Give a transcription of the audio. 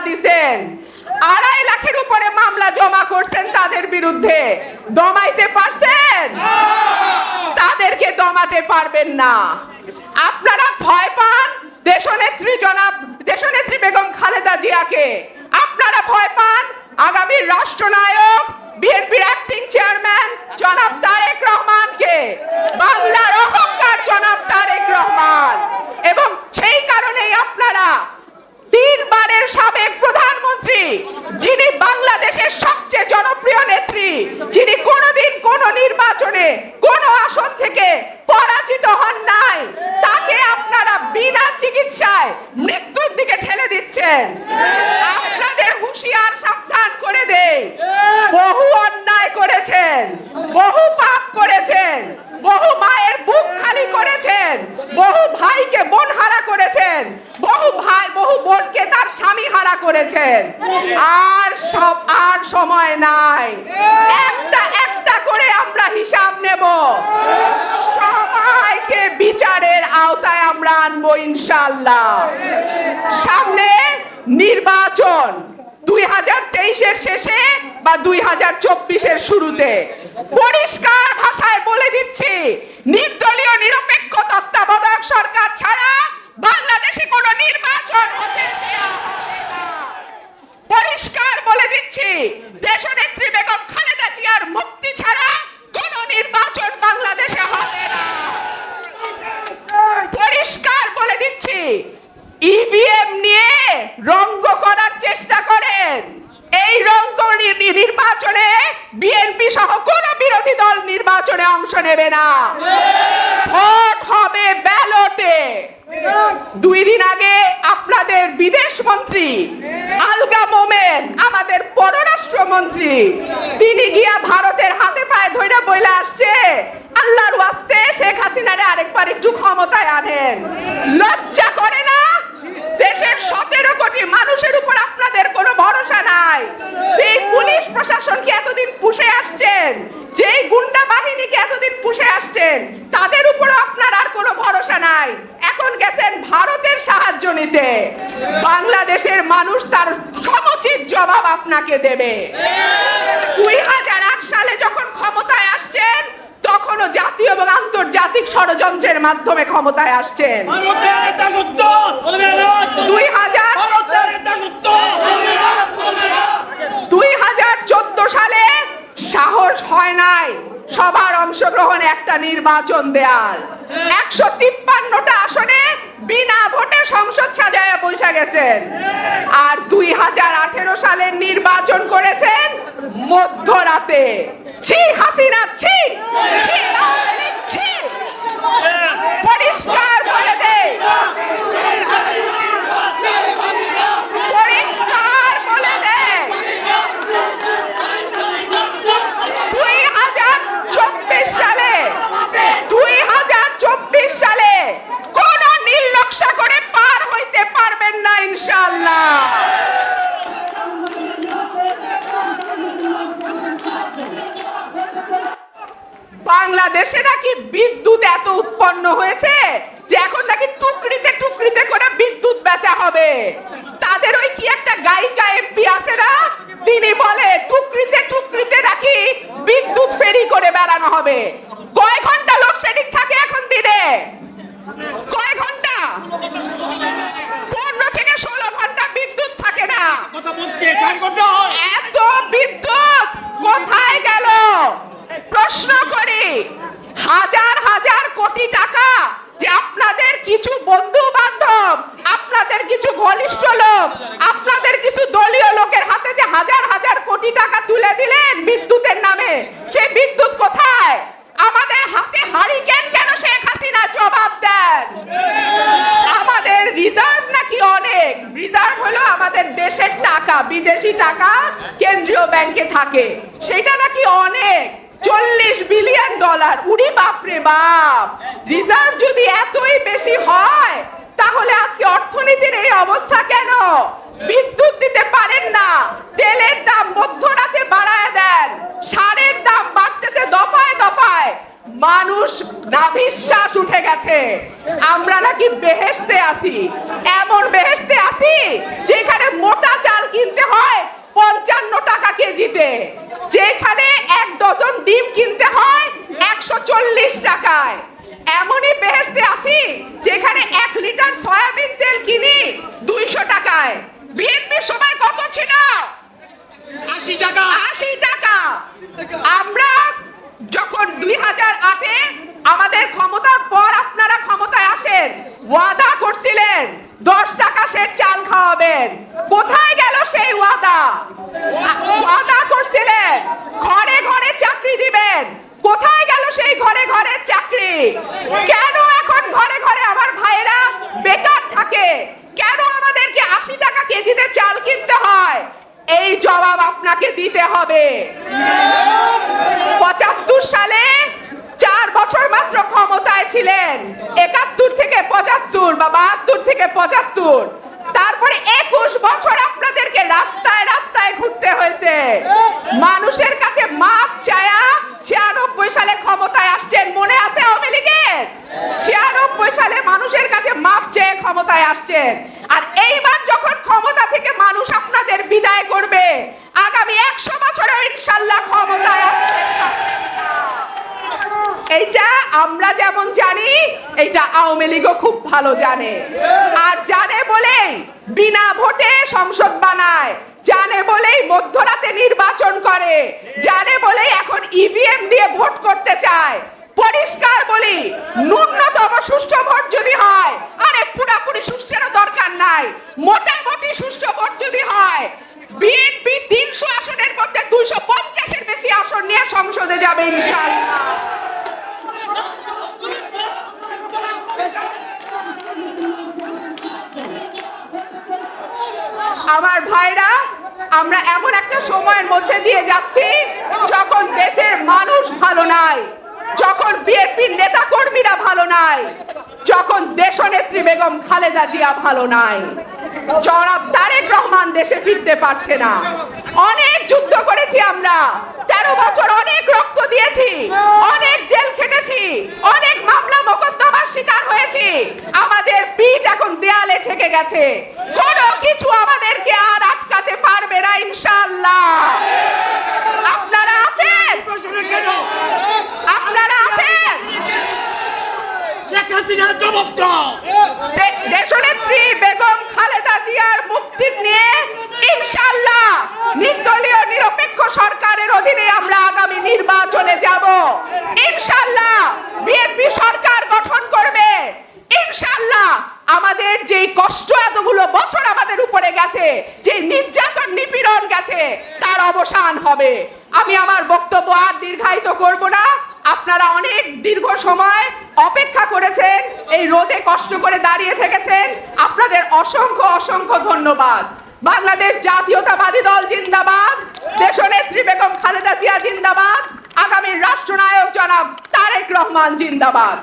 দিছেন। আড়াই লাখের উপরে মামলা জমা করছেন তাদের বিরুদ্ধে। দমাইতে পারছেন? তাদেরকে দমাতে পারবেন না। আপনারা ভয় পান দেশনেত্রী জনাব, দেশনেত্রী বেগম খালেদা জিয়াকে। আপনারা ভয় পান আগামী রাষ্ট্রনায়ক, বিএনপির অ্যাক্টিং চেয়ারম্যান জনাব তারেক রহমানকে। বাংলার অহংকার জনাব তারেক রহমান। এবং সেই কারণেই আপনারা তিনবারের সাবেক যিনি বাংলাদেশের সবচেয়ে জনপ্রিয় নেত্রী, যিনি কোনোদিন কোন নির্বাচনে, কোন আসন থেকে পরাজিত হন নাই, তাকে আপনারা বিনা চিকিৎসায় মৃত্যুর দিকে ঠেলে দিচ্ছেন। আপনাদের হুঁশিয়ার সাবধান করে দেই। বহু অন্যায় করেছেন, বহু পাপ করেছেন, বহু মায়ের করেছেন। বহু ভাইকে বোন হারা করেছেন। বহু ভাই, বহু বোনকে তার স্বামী হারা করেছেন। আর সব, আর সময় নাই। একটা একটা করে আমরা হিসাব নেব। সবাইকে বিচারের আওতায় আমরা আনব ইনশাল্লাহ সামনে নির্বাচন দুই হাজার তেইশের শেষে বা দুই হাজার চব্বিশের শুরুতে। পরিষ্কার ভাষায় বলে দিচ্ছি নির্দলীয় নিরপেক্ষ তত্ত্বাবধায়ক সরকার ছাড়া বাংলাদেশে কোনো নির্বাচন হতে দেয়া হবে না। পরিষ্কার বলে দিচ্ছি দেশনেত্রী বেগম খালেদা জিয়ার মুক্তি ছাড়া কোনো নির্বাচন বাংলাদেশে হবে না পরিষ্কার বলে দিচ্ছি ইভিএম নিয়ে রঙ্গ করার চেষ্টা করেন। এই রঙ্গ নির্বাচনে বিএনপি সহ কোন বিরোধী দল নির্বাচনে অংশ নেবে না। ভোট হবে ব্যালটে। দুই দিন আগে আপনাদের বিদেশ মন্ত্রী আলগা মোমেন, আমাদের পররাষ্ট্রমন্ত্রী, তিনি গিয়া ভারতের নিতে। বাংলাদেশের মানুষ তার সমুচিত জবাব আপনাকে দেবে। দুই হাজার আট সালে যখন ক্ষমতায় আসছেন তখনও জাতীয় এবং আন্তর্জাতিক ষড়যন্ত্রের মাধ্যমে ক্ষমতায় আসছেন। দুই হাজার দুই হাজার চোদ্দ সালে সাহস হয় নাই সবার অংশগ্রহণে একটা নির্বাচন দেয়ার। একশো তিপ্পান্নটা আসনে বিনা ভোটে সংসদ সাজায়া বৈশা গেছেন। আর দুই হাজার আঠেরো সালের নির্বাচন করেছেন মধ্যরাতে। ছি, হাসিনা, ছি ছি পরিষ্কার বলে দেয় পরিষ্কার বলে দেয় দুই হাজার চব্বিশ সালে দুই হাজার চব্বিশ সালে কোন নীল নকশা করে পার হইতে পারবেন না ইনশাল্লাহ বাংলাদেশে নাকি বিদ্যুৎ এত উৎপন্ন হয়েছে যে এখন নাকি টুকরিতে টুকরিতে করে বিদ্যুৎ বেচা হবে? তাদের ওই কি একটা গায়িকা এমপি আছে না? তিনি বলে, টুকরিতে টুকরিতে নাকি বিদ্যুৎ ফেরি করে বেড়ানো হবে কয় ঘণ্টা লোডশেডিং থাকে এখন দিনে কয় ঘণ্টা পনেরো থেকে ষোলো ঘণ্টা বিদ্যুৎ থাকে না কথা বলছে চার ঘণ্টা হয় এত বিদ্যুৎ কোথায় গেল প্রশ্ন করি হাজার হাজার কোটি টাকা যে আপনাদের কিছু বন্ধু বান্ধব আপনাদের কিছু ঘনিষ্ঠ লোক আপনাদের কিছু দলীয় লোকের হাতে যে হাজার হাজার কোটি টাকা তুলে দিলেন বিদ্যুতের নামে সেই বিদ্যুৎ কোথায় আমাদের হাতে হারিকেন কেন শেখ হাসিনা জবাব দেন আমাদের রিজার্ভ নাকি অনেক রিজার্ভ হলো আমাদের দেশের টাকা, বিদেশি টাকা কেন্দ্রীয় ব্যাংকে থাকে। সেটা নাকি অনেক। চল্লিশ বিলিয়ন ডলার। উড়ি বাপরে বাপ। রিজার্ভ যদি এতই বেশি হয়, তাহলে আজকে অর্থনীতির এই অবস্থা কেন? বিদ্যুৎ দিতে পারেন না। তেলের দাম মধ্যরাতে বাড়ায় দেন। সারের দাম বাড়তেছে দফায় দফায়। মানুষ না বাতাস উঠে গেছে। আমরা নাকি বেহেস্তে আসি এমন বেহেস্তে আসি যেখানে মোটা চাল কিনতে হয় পঞ্চান্ন টাকা কেজিতে। যেখানে এক ডজন ডিম কিনতে হয় একশো চল্লিশ টাকায়। এমনই বেহেস ওয়াদা করছিলেন, দশ টাকা সে চাল খাওয়াবেন। কোথায় গেল সেই ওয়াদা? ওয়াদা করছিলেন, ঘরে ঘরে চাকরি দিবেন। কোথায় গেল সেই ঘরে ঘরে চাকরি? কেন এখন ঘরে ঘরে আমার ভাইয়েরা বেকার থাকে? কেন আমাদেরকে আশি টাকা কেজিতে চাল কিনতে হয়? এই জবাব আপনাকে দিতে হবে। পঁচাত্তর সালে বছর মাত্র ক্ষমতায় ছিলেন। একাত্তর থেকে পঁচাত্তর বা বাহাত্তর থেকে পঁচাত্তর। তারপরে একুশ বছর আপনাদেরকে রাস্তায় রাস্তায় ঘুরতে হয়েছে। মানুষের কাছে মাফ চায়া ছিয়ানব্বই সালে ক্ষমতায় আসছেন। মনে আছে আওয়ামী লীগের? ছিয়ানব্বই সালে মানুষের কাছে মাফ চেয়ে ক্ষমতায় আসছেন। আর এইবার যখন ক্ষমতা থেকে মানুষ আপনাদের বিদায় করবে আগামী একশো বছরেও ইনশাল্লাহ ক্ষমতায় আসবেন এইটা আমরা যেমন জানি এইটা আওয়ামী লীগও খুব ভালো জানে। আর জানে বলেই বিনা ভোটে সংসদ বানায়। জানে বলেই মধ্যরাতে নির্বাচন করে। জানে বলেই এখন ইভিএম দিয়ে ভোট করতে চায়। পরিষ্কার বলি, ন্যূনতম সুষ্ঠু ভোট যদি হয়, আরে পুরাপুরি সুষ্ঠুরও দরকার নাই। মোটামুটি সুষ্ঠু ভোট যদি হয়, বিএনপি তিনশো আসনের মধ্যে দুইশো পঞ্চাশের বেশি আসন নিয়ে সংসদে যাবে ইনশাআল্লাহ আমার ভাইরা আমরা এমন একটা সময়ের মধ্যে দিয়ে যাচ্ছি, যখন দেশের মানুষ ভালো নাই, যখন বিএনপির নেতা কর্মীরা ভালো নাই, যখন দেশনেত্রী বেগম খালেদা জিয়া ভালো নাই, জনাব তারেক রহমান দেশে ফিরতে পারছে না। অনেক যুদ্ধ করেছি আমরা, তেরো বছর অনেক রক্ত দিয়েছি অনেক জেল খেটেছি অনেক মামলা মোকদ্দমার শিকার হয়েছি আমাদের পিঠ এখন ঠেকে গেছে। কোনো কিছু আমাদেরকে আর আটকাতে পারবে না ইনশাআল্লাহ। আপনারা আছেন? আপনারা আছেন? দেশনেত্রী বেগম খালেদা জিয়ার মুক্তি নিয়ে নির্দলীয় নিরপেক্ষ সরকারের অধীনে আমরা আগামী নির্বাচনে যাব। ইনশাআল্লাহ বিএনপি সরকার গঠন করবে ইনশাআল্লাহ আমাদের যেই কষ্ট এতগুলো বছর আমাদের উপরে গেছে, যে নির্যাতন নিপীড়ন গেছে, তার অবসান হবে। আমি আমার বক্তব্য আর দীর্ঘায়িত করব না। আপনারা অনেক দীর্ঘ সময় অপেক্ষা করেছেন, এই রোদে কষ্ট করে দাঁড়িয়ে থেকেছেন। আপনাদের অসংখ্য অসংখ্য ধন্যবাদ। বাংলাদেশ জাতীয়তাবাদী দল জিন্দাবাদ, দেশনেত্রী বেগম খালেদা জিয়া জিন্দাবাদ আগামী রাষ্ট্রনায়ক জনাব তারেক রহমান জিন্দাবাদ।